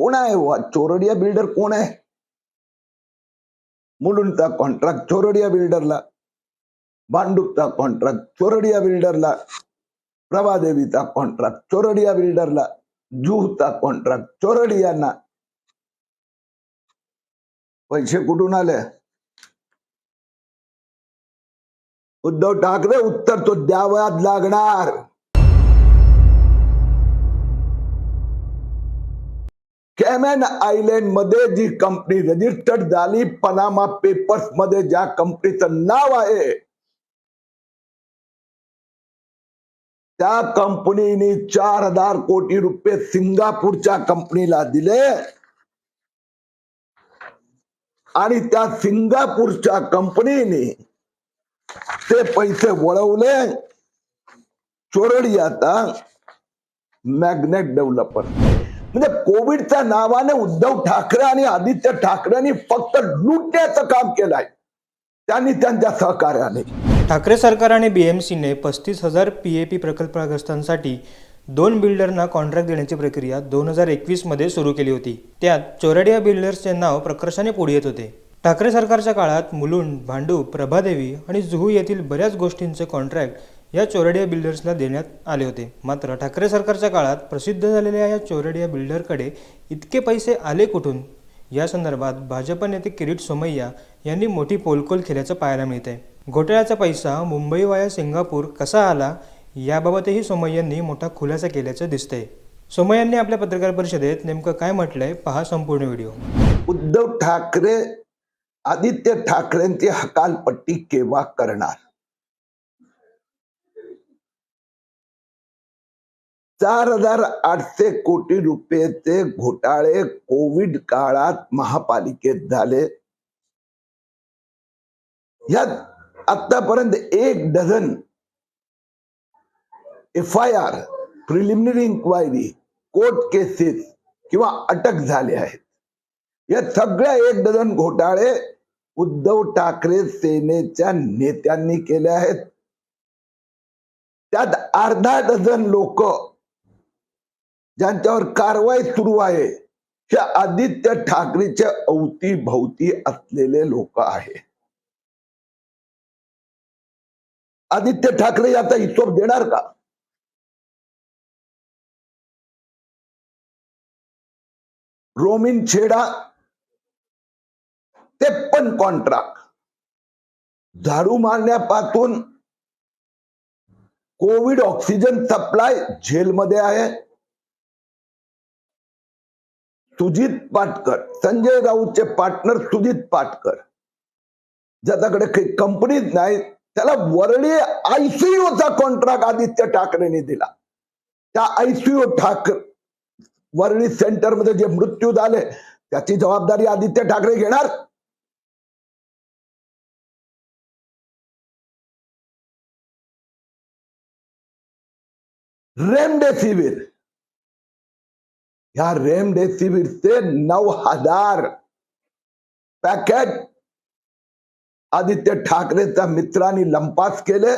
कोण आहे वा चोरडिया बिल्डर कोण आहे मुलुंडचा कॉन्ट्रॅक्ट चोरडिया बिल्डरला भांडूपचा कॉन्ट्रॅक्ट चोरडिया बिल्डरला प्रभादेवीचा कॉन्ट्रॅक्ट चोरडिया बिल्डरला जुहचा कॉन्ट्रॅक्ट चोरडियांना पैसे कुठून आले? उद्धव ठाकरे उत्तर तो द्यावयात लागणार. कॅमेन आयलंडमध्ये जी कंपनी रजिस्टर्ड झाली पनामा पेपर्समध्ये ज्या कंपनीचं नाव आहे त्या कंपनीने चार हजार कोटी रुपये सिंगापूरच्या कंपनीला दिले आणि त्या सिंगापूरच्या कंपनीने ते पैसे वळवले चोरडी आता मॅग्नेट डेव्हलपर म्हणजे कोविडच्या नावाने उद्धव ठाकरे आणि आदित्य ठाकरेंनी फक्त लुटण्याचं काम केलंय. त्यांनी त्यांच्या सहकार्याने. ठाकरे सरकार आणि बीएमसीने पस्तीस हजार पी ए पी प्रकल्पग्रस्तांसाठी दोन बिल्डरना कॉन्ट्रॅक्ट देण्याची प्रक्रिया दोन हजार एकवीसमध्ये सुरू केली होती. त्यात चोरडिया बिल्डर्सचे नाव प्रकर्षाने पुढे येत होते. ठाकरे सरकारच्या काळात मुलुंड भांडूप प्रभादेवी आणि जुहू येथील बऱ्याच गोष्टींचे कॉन्ट्रॅक्ट या चोरडिया बिल्डर्सला देण्यात आले होते. मात्र ठाकरे सरकारच्या काळात प्रसिद्ध झालेल्या या चोरडिया बिल्डरकडे इतके पैसे आले कुठून? या संदर्भात भाजप नेते किरीट सोमय्या यांनी मोठी पोलकोल केल्याचं पाहायला मिळतंय. घोटाळ्याचा पैसा मुंबई वाया सिंगापूर कसा आला याबाबतही सोमय्यांनी मोठा खुलासा केल्याचं दिसतंय. सोमय्यांनी आपल्या पत्रकार परिषदेत नेमकं काय म्हटलंय पहा संपूर्ण व्हिडिओ. उद्धव ठाकरे आदित्य ठाकरेंची हकालपट्टी केव्हा करणार? चार हजार आठशे कोटी रुपयेचे घोटाळे कोविड काळात महापालिकेत झाले. यात आतापर्यंत एक dozen F I R preliminary inquiry court cases किंवा अटक झाले आहेत. या सगळ्या एक डझन घोटाळे उद्धव ठाकरे सेनेच्या नेत्यांनी केले आहेत. त्यात अर्धा डझन लोक ज्यांच्यावर कारवाई सुरू आहे हे आदित्य ठाकरेच्या अवतीभवती असलेले लोक आहे. आदित्य ठाकरे याचा हिशोब देणार का? रोमिन छेडा ते पण कॉन्ट्रॅक्ट झाडू मारण्यापासून कोविड ऑक्सिजन सप्लाय झेलमध्ये आहे. सुजित पाटकर संजय राऊतचे पार्टनर सुजित पाटकर ज्याच्याकडे काही कंपनीच नाही त्याला वरळी आयसीयूचा कॉन्ट्रॅक्ट आदित्य ठाकरेंनी दिला. त्या आयसीयू ठाकरे वरळी सेंटरमध्ये जे मृत्यू झाले त्याची जबाबदारी आदित्य ठाकरे घेणार. रेमडेसिवीर या रेमडेसिवीरचे नऊ हजार पॅकेट आदित्य ठाकरेच्या मित्रांनी लंपास केले.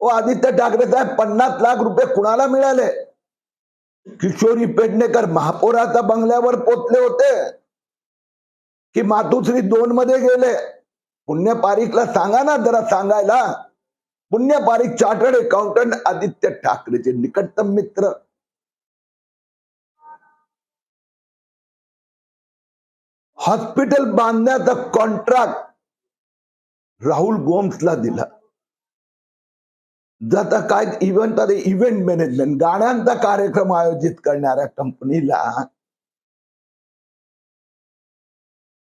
व आदित्य ठाकरे साहेब पन्नास लाख रुपये कुणाला मिळाले? किशोरी पेडणेकर महापौराच्या बंगल्यावर पोचले होते. की मातुश्री दोन मध्ये गेले. पुण्य पारिकला सांगा ना जरा सांगायला. पुण्य पारिक चार्टर्ड अकाउंटंट आदित्य ठाकरेचे निकटतम मित्र. हॉस्पिटल बांधण्याचा कॉन्ट्रॅक्ट राहुल गोम्सला दिला. जाता काय इव्हेंट इव्हेंट मॅनेजमेंट गाण्यांचा कार्यक्रम आयोजित करणाऱ्या कंपनीला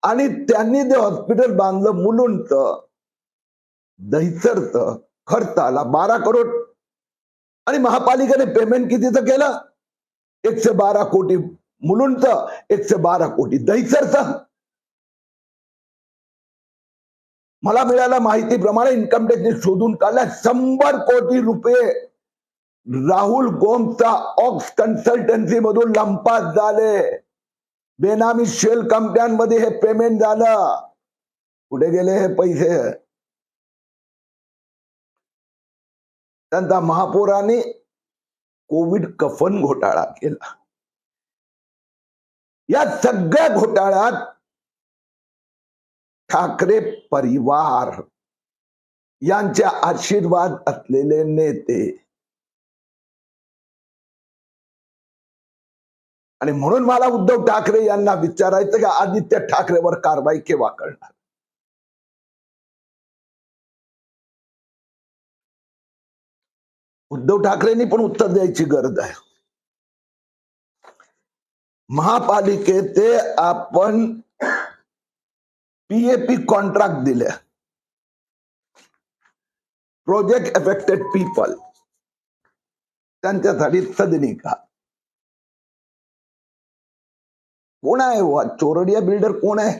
आणि त्यांनी जे हॉस्पिटल बांधलं मुलुंडच दहिसरच खर्च आला बारा करोड आणि महापालिकेने पेमेंट कितीचं केलं? एकशे बारा कोटी मुलुंडचं एकशे बारा कोटी दहिसरचं मला मिळाल्या माहितीप्रमाणे इन्कम टॅक्सने शोधून काढल्या शंभर कोटी रुपये. राहुल गोमचा ऑक्स कन्सल्टन्सी मधून लंपास झाले. बेनामी शेल कंपन्यांमध्ये हे पेमेंट झालं. कुठे गेले हे पैसे? त्यांचा महापौराने कोविड कफन घोटाळा केला. या सगळ्या घोटाळ्यात ठाकरे परिवार यांचे आशीर्वाद असलेले नेते. आणि म्हणून मला उद्धव ठाकरे यांना विचारायचं की आदित्य ठाकरेवर कारवाई केव्हा करणार? उद्धव ठाकरेंनी पण उत्तर द्यायची गरज आहे. महापालिकेचे आपण पीएपी कॉन्ट्रॅक्ट दिले प्रोजेक्ट एफेक्टेड पीपल त्यांच्यासाठी सदनिका कोण आहे वा? चोरडिया बिल्डर कोण आहे?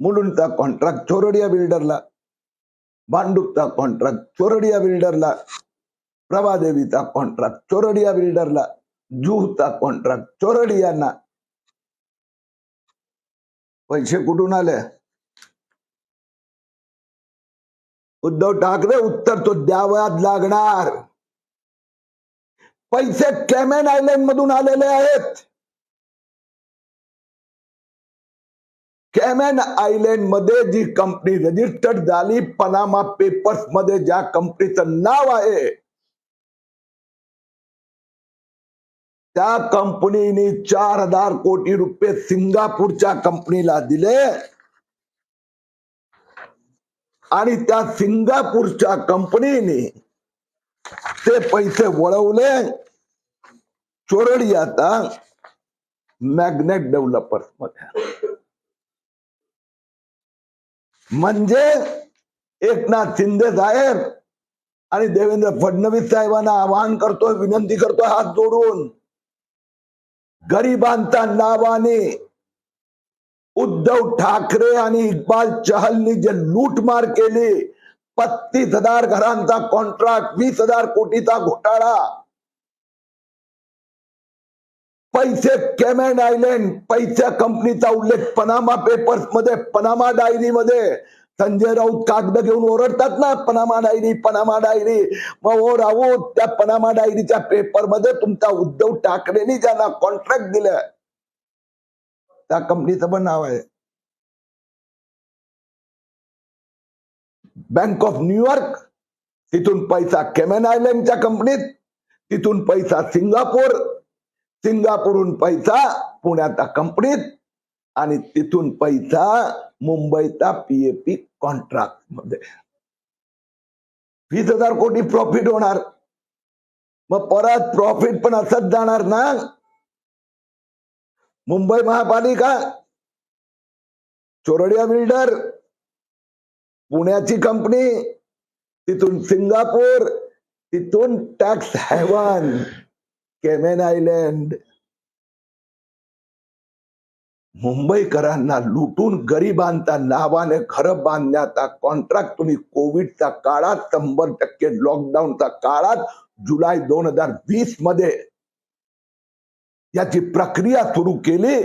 मुलुंडचा कॉन्ट्रॅक्ट चोरडिया बिल्डरला भांडूपचा कॉन्ट्रॅक्ट चोरडिया बिल्डरला प्रभादेवीचा कॉन्ट्रॅक्ट चोरडिया बिल्डरला जुहचा कॉन्ट्रॅक्ट चोरडियांना पैसे कुठून आले? उद्धव ठाकरे उत्तर तो द्यावयात लागणार. पैसे कॅमेन आयलंड मधून आलेले आहेत. कॅमेन आयलंडमध्ये जी कंपनी रजिस्टर्ड झाली पनामा पेपर्समध्ये ज्या कंपनीचं नाव आहे त्या कंपनीने चार हजार कोटी रुपये सिंगापूरच्या कंपनीला दिले. आणि त्या सिंगापूरच्या कंपनीने ते पैसे वळवले. चोरडी आता मॅग्नेट डेव्हलपर्समध्ये म्हणजे एकनाथ शिंदे साहेब आणि देवेंद्र फडणवीस साहेबांना आवाहन करतोय विनंती करतोय हात जोडून. गरिबांचा नावाने उद्धव ठाकरे आणि इक्बाल चहलनी जे लूटमार केली पस्तीस हजार घरांचा कॉन्ट्रॅक्ट वीस हजार कोटीचा घोटाळा. पैसे केमॅन आयलंड पैसे कंपनीचा उल्लेख पनामा पेपर्समध्ये पनामा डायरी मध्ये संजय राऊत कागद घेऊन ओरडतात ना पनामा डायरी पनामा डायरी. मग ओ राऊत त्या पनामा डायरीच्या पेपरमध्ये तुमचा उद्धव ठाकरेंनी ज्यांना कॉन्ट्रॅक्ट दिलं त्या कंपनीचं पण नाव आहे. बँक ऑफ न्यूयॉर्क तिथून पैसा केमेन आयलंडच्या कंपनीत तिथून पैसा सिंगापूर सिंगापूरहून पैसा पुण्याच्या कंपनीत आणि तिथून पैसा मुंबईचा पीएपी कॉन्ट्रॅक्टमध्ये. वीस हजार कोटी प्रॉफिट होणार. मग परत प्रॉफिट पण असंच जाणार ना? मुंबई महापालिका चोरडिया बिल्डर पुण्याची कंपनी तिथून सिंगापूर तिथून टॅक्स हेवन केमेन आयलंड मुंबईकरांना लुटून गरिबांच्या नावाने घरं बांधण्याचा कॉन्ट्रॅक्ट तुम्ही कोविडच्या काळात शंभर टक्के लॉकडाऊनच्या काळात जुलै दोन हजार वीसमध्ये याची प्रक्रिया सुरू केली.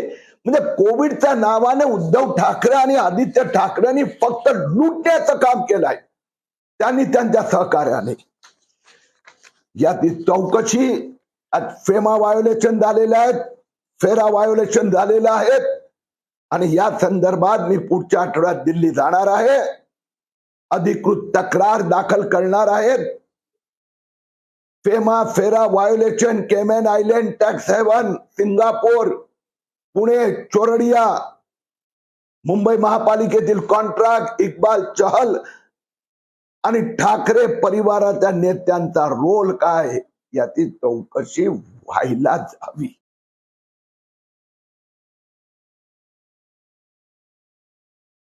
म्हणजे कोविडच्या नावाने उद्धव ठाकरे आणि आदित्य ठाकरेंनी फक्त लुटण्याचं काम केलंय. त्यांनी त्यांच्या सहकार्याने. याची चौकशी आज फेमा व्हायोलेशन झालेलं आहेत. फेरा व्हायोलेशन झालेलं आहेत. आणि या संदर्भात मी पुढच्या आठवड्यात दिल्ली जाणार आहे. अधिकृत तक्रार दाखल करणार आहेत FEMA FERA violation Cayman island tax haven Singapore Pune Chordia Mumbai महापालिकेतील कॉन्ट्रॅक्ट इक्बाल चहल आणि ठाकरे परिवाराच्या नेत्यांचा रोल काय याची चौकशी व्हायलाच हवी.